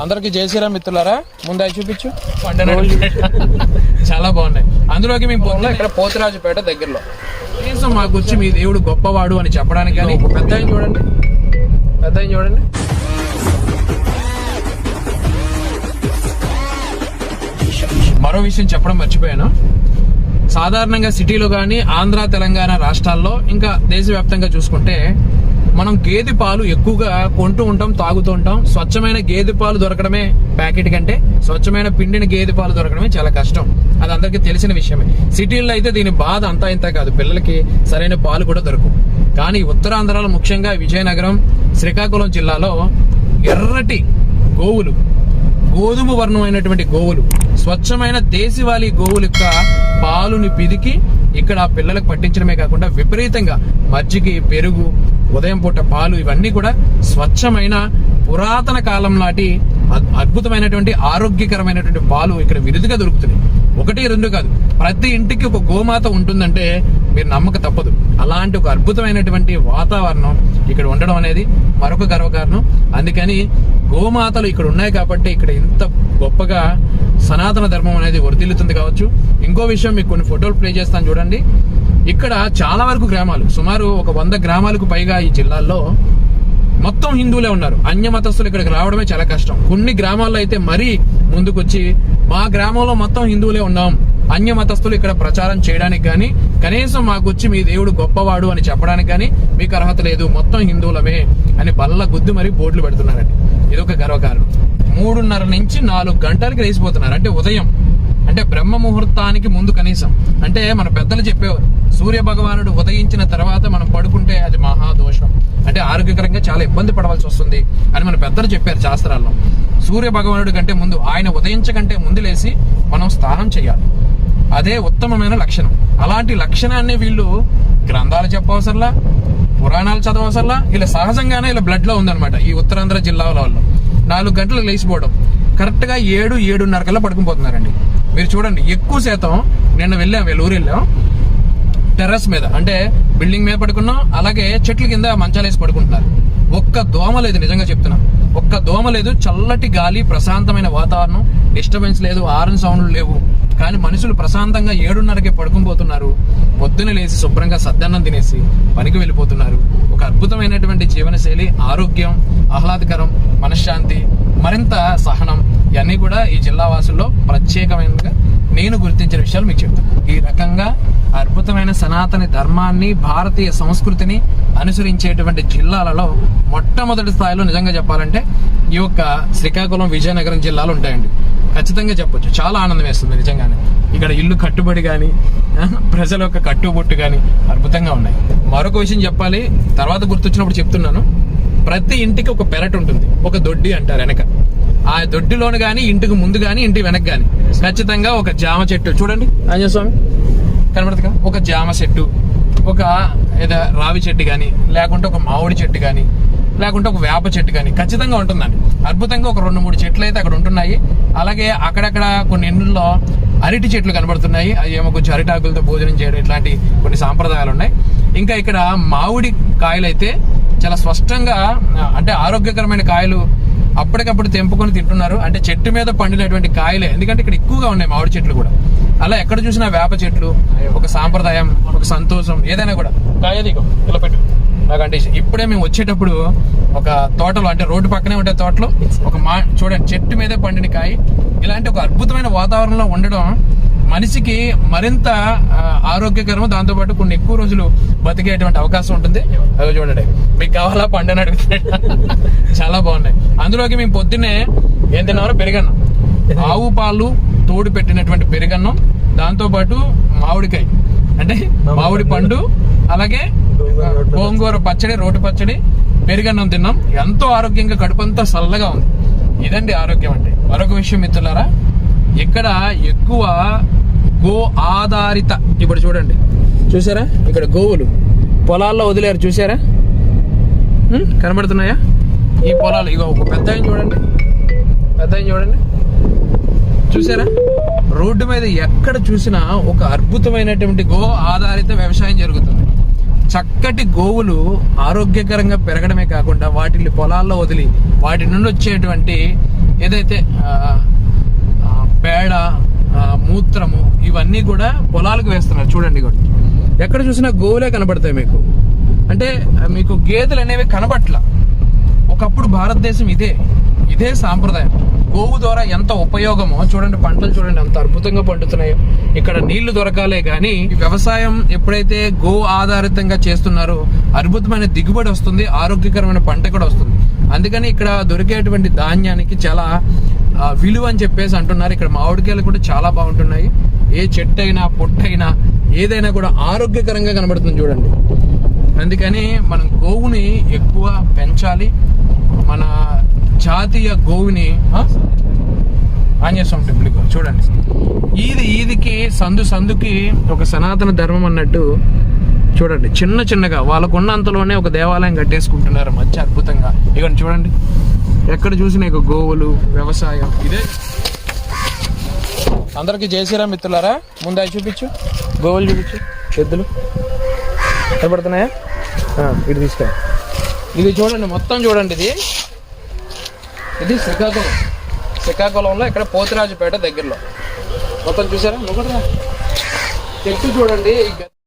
అందరికి జై శ్రీరామ్ మిత్రులారా. ముందు అవి చూపించు. చాలా బాగున్నాయి. అందులోకి మేము పొలంలో ఇక్కడ పోతురాజుపేట దగ్గరలో. కనీసం మాకు వచ్చి మీ దేవుడు గొప్పవాడు అని చెప్పడానికి కానీ పెద్ద చూడండి. పెద్ద చూడండి. మరో విషయం చెప్పడం మర్చిపోయాను. సాధారణంగా సిటీలో కానీ ఆంధ్ర తెలంగాణ రాష్ట్రాల్లో ఇంకా దేశవ్యాప్తంగా చూసుకుంటే మనం గేదె పాలు ఎక్కువగా కొంటూ ఉంటాం తాగుతూ ఉంటాం. స్వచ్ఛమైన గేదె పాలు దొరకడమే ప్యాకెట్ కంటే స్వచ్ఛమైన పిండిన గేదె పాలు దొరకడమే చాలా కష్టం. అది అందరికీ తెలిసిన విషయమే. సిటీల్లో అయితే దీని బాధ అంతా ఇంత కాదు. పిల్లలకి సరైన పాలు కూడా దొరకవు కానీ ఉత్తరాంధ్రలో ముఖ్యంగా విజయనగరం శ్రీకాకుళం జిల్లాలో ఎర్రటి గోవులు గోధుమ వర్ణమైనటువంటి గోవులు స్వచ్ఛమైన దేశవాళీ గోవుల యొక్క పాలుని పిదికి ఇక్కడ పిల్లలకు పట్టించడమే కాకుండా విపరీతంగా మజ్జిగి పెరుగు ఉదయం పూట పాలు ఇవన్నీ కూడా స్వచ్ఛమైన పురాతన కాలం నాటి అద్- అద్భుతమైనటువంటి ఆరోగ్యకరమైనటువంటి పాలు ఇక్కడ విరుదుగా దొరుకుతుంది ఒకటి రెండు కాదు. ప్రతి ఇంటికి ఒక గోమాత ఉంటుందంటే మీరు నమ్మక తప్పదు. అలాంటి ఒక అద్భుతమైనటువంటి వాతావరణం ఇక్కడ ఉండడం అనేది మరొక గర్వకారణం. అందుకని గోమాతలు ఇక్కడ ఉన్నాయి కాబట్టి ఇక్కడ ఇంత గొప్పగా సనాతన ధర్మం అనేది వర్ధిల్లుతుంది కావచ్చు. ఇంకో విషయం మీకు కొన్ని ఫోటోలు ప్లే చేస్తాను చూడండి. ఇక్కడ చాలా వరకు గ్రామాలు సుమారు ఒక వంద గ్రామాలకు పైగా ఈ జిల్లాల్లో మొత్తం హిందువులే ఉన్నారు. అన్య మతస్థులు ఇక్కడికి రావడమే చాలా కష్టం. కొన్ని గ్రామాల్లో అయితే మరీ ముందుకొచ్చి మా గ్రామంలో మొత్తం హిందువులే ఉన్నాం. అన్య మతస్థులు ఇక్కడ ప్రచారం చేయడానికి కానీ కనీసం మాకు వచ్చి మీ దేవుడు గొప్పవాడు అని చెప్పడానికి కానీ మీకు అర్హత లేదు. మొత్తం హిందువులమే అని బల్ల గుద్దు మరి బోర్డులు పెడుతున్నారండి. ఇది ఒక గర్వకారణం. మూడున్నర నుంచి నాలుగు గంటలకి లేచిపోతున్నారు. అంటే ఉదయం అంటే బ్రహ్మ ముహూర్తానికి ముందు కనీసం. అంటే మన పెద్దలు చెప్పేవారు సూర్య భగవానుడు ఉదయించిన తర్వాత మనం పడుకుంటే అది మహాదోషం. అంటే ఆరోగ్యకరంగా చాలా ఇబ్బంది పడవలసి వస్తుంది అని మన పెద్దలు చెప్పారు శాస్త్రాల్లో. సూర్య భగవానుడి కంటే ముందు ఆయన ఉదయించకంటే ముందు లేసి మనం స్నానం చేయాలి. అదే ఉత్తమమైన లక్షణం. అలాంటి లక్షణాన్ని వీళ్ళు గ్రంథాలు చెప్పవసరలా పురాణాలు చదవసరలా ఇలా సహజంగానే ఇలా బ్లడ్లో ఉందనమాట ఉందన్నమాట ఈ ఉత్తరాంధ్ర జిల్లాల వాళ్ళు. నాలుగు గంటలు లేచిపోవడం. కరెక్ట్గా ఏడు ఏడున్నర కల్లా పడుకుని పోతున్నారండి. మీరు చూడండి ఎక్కువ శాతం నిన్న వెళ్ళాం వీళ్ళ వెళ్ళాం. టెర్రస్ మీద అంటే బిల్డింగ్ మీద పడుకున్నాం అలాగే చెట్ల కింద మంచాలు వేసి పడుకుంటున్నారు. ఒక్క దోమ లేదు నిజంగా చెప్తున్నా. ఒక్క దోమ లేదు చల్లటి గాలి ప్రశాంతమైన వాతావరణం డిస్టర్బెన్స్ లేదు ఆరన్ సౌండ్లు లేవు. కానీ మనుషులు ప్రశాంతంగా ఏడున్నరకే పడుకునిపోతున్నారు పొద్దున లేచి శుభ్రంగా సద్దన్నం తినేసి పనికి వెళ్ళిపోతున్నారు. ఒక అద్భుతమైనటువంటి జీవనశైలి ఆరోగ్యం ఆహ్లాదకరం మనశ్శాంతి మరింత సహనం. ఇవన్నీ కూడా ఈ జిల్లా వాసుల్లో ప్రత్యేకమైనగా నేను గుర్తించిన విషయాలు మీకు చెప్తాను. ఈ రకంగా అద్భుతమైన సనాతన ధర్మాన్ని భారతీయ సంస్కృతిని అనుసరించేటువంటి జిల్లాలలో మొట్టమొదటి స్థాయిలో నిజంగా చెప్పాలంటే ఈ యొక్క శ్రీకాకుళం విజయనగరం జిల్లాలు ఉంటాయండి. ఖచ్చితంగా చెప్పొచ్చు. చాలా ఆనందం వేస్తుంది నిజంగానే. ఇక్కడ ఇల్లు కట్టుబడి కానీ ప్రజల యొక్క కట్టుబొట్టు కానీ అద్భుతంగా ఉన్నాయి. మరొక విషయం చెప్పాలి. తర్వాత గుర్తొచ్చినప్పుడు చెప్తున్నాను. ప్రతి ఇంటికి ఒక పెరట్ ఉంటుంది. ఒక దొడ్డి అంటారు వెనక. ఆ దొడ్డిలోను గాని ఇంటికి ముందు గాని ఇంటి వెనక గాని. ఖచ్చితంగా ఒక జామ చెట్టు. చూడండి. ఆంజనేయ స్వామి. కనబడుతుందా? ఒక జామ చెట్టు. ఒక ఏదో రావి చెట్టు గాని లేకుంటే ఒక మామిడి చెట్టు గాని లేకుంటే ఒక వేప చెట్టు కానీ ఖచ్చితంగా ఉంటుందండి. అద్భుతంగా ఒక రెండు మూడు చెట్లు అయితే అక్కడ ఉంటున్నాయి. అలాగే అక్కడక్కడ కొన్ని ఇండ్లలో అరటి చెట్లు కనబడుతున్నాయి. అవి ఏమో కొంచెం అరిటాకులతో భోజనం చేయడం ఇట్లాంటి కొన్ని సాంప్రదాయాలు ఉన్నాయి. ఇంకా ఇక్కడ మామిడి కాయలు అయితే చాలా స్పష్టంగా అంటే ఆరోగ్యకరమైన కాయలు అప్పటికప్పుడు తెంపుకొని తింటున్నారు. అంటే చెట్టు మీద పండినటువంటి కాయలే. ఎందుకంటే ఇక్కడ ఎక్కువగా ఉన్నాయి మామిడి చెట్లు కూడా. అలా ఎక్కడ చూసినా వేప చెట్లు ఒక సాంప్రదాయం ఒక సంతోషం ఏదైనా కూడా. కాయ దిగో ఇలా పెట్టు. నాకంటే. ఇప్పుడే మేము వచ్చేటప్పుడు ఒక తోటలో అంటే రోడ్డు పక్కనే ఉండే తోటలో ఒక మా చూడండి చెట్టు మీదే పండిన కాయ. ఇలాంటి ఒక అద్భుతమైన వాతావరణంలో ఉండడం మనిషికి మరింత ఆ, ఆరోగ్యకరం దాంతోపాటు కొన్ని ఎక్కువ రోజులు బతికేటువంటి అవకాశం ఉంటుంది. అదో చూడండి మీకు కావాలా పండు అని అడుగుతున్నాడు చాలా బాగున్నాయి. అందులోకి మేము పొద్దున్నే ఏం తిన్నామో పెరిగన్నం. ఆవు పాలు తోడు పెట్టినటువంటి పెరుగన్నం దాంతో పాటు మామిడికాయ. అంటే మామిడి పండు అలాగే గోంగూర పచ్చడి రోటి పచ్చడి పెరుగన్నం తిన్నాం. ఎంతో ఆరోగ్యంగా కడుపంతా చల్లగా ఉంది. ఇదండి ఆరోగ్యం అంటే మరొక విషయం మిత్రులారా ఇక్కడ ఎక్కువ గో ఆధారిత ఇప్పుడు చూడండి. చూసారా? ఇక్కడ గోవులు. పొలాల్లో వదిలేరు. చూసారా? కనబడుతున్నాయా? ఈ పొలాలు. ఇగో ఒక పెద్ద చూడండి. పెద్ద చూడండి. చూసారా? రోడ్డు మీద ఎక్కడ చూసినా ఒక అద్భుతమైనటువంటి గో ఆధారిత వ్యవసాయం జరుగుతుంది. చక్కటి గోవులు ఆరోగ్యకరంగా పెరగడమే కాకుండా వాటిని పొలాల్లో వదిలి వాటి నుండి వచ్చేటువంటి ఏదైతే పేడ మూత్రము ఇవన్నీ కూడా పొలాలకు వేస్తున్నారు. చూడండి కూడా ఎక్కడ చూసినా గోవులే కనబడతాయి మీకు. అంటే మీకు గేదెలు అనేవి కనబట్ల. ఒకప్పుడు భారతదేశం ఇదే. ఇదే సాంప్రదాయం. గోవు ద్వారా ఎంత ఉపయోగమో చూడండి పంటలు చూడండి అంత అద్భుతంగా పండుతున్నాయో. ఇక్కడ నీళ్ళు దొరకాలే కానీ వ్యవసాయం ఎప్పుడైతే గో ఆధారితంగా చేస్తున్నారో అద్భుతమైన దిగుబడి వస్తుంది ఆరోగ్యకరమైన పంట కూడా వస్తుంది. అందుకని ఇక్కడ దొరికేటువంటి ధాన్యానికి చాలా విలువ అని చెప్పేసి అంటున్నారు. ఇక్కడ మామిడికాయలు కూడా చాలా బాగుంటున్నాయి. ఏ చెట్టు అయినా పొట్టైనా ఏదైనా కూడా ఆరోగ్యకరంగా కనబడుతుంది చూడండి. అందుకని మనం గోవుని ఎక్కువ పెంచాలి. మన జాతీయ గోవుని ఆ? ఆంజనేయ టెంపుల్ చూడండి. ఈది ఈదికి సందు సందుకి ఒక సనాతన ధర్మం అన్నట్టు చూడండి. చిన్న చిన్నగా వాళ్ళకున్నంతలోనే ఒక దేవాలయం కట్టేసుకుంటున్నారు. మంచి అద్భుతంగా. ఇవన్నీ చూడండి. ఎక్కడ చూసిన గోవులు వ్యవసాయం ఇదే. అందరికి జయశ్రీరామ్ మిత్రులారా ముందు అవి చూపించు గోవులు చూపించు ఎద్దులు కనబడుతున్నాయా ఇది ఇటు తీసుకో. ఇది చూడండి మొత్తం చూడండి ఇది. ఇది శ్రీకాకుళం. శ్రీకాకుళంలో ఇక్కడ పోతిరాజుపేట దగ్గరలో. మొత్తం చూసారా? నువ్వు చెట్టు చూడండి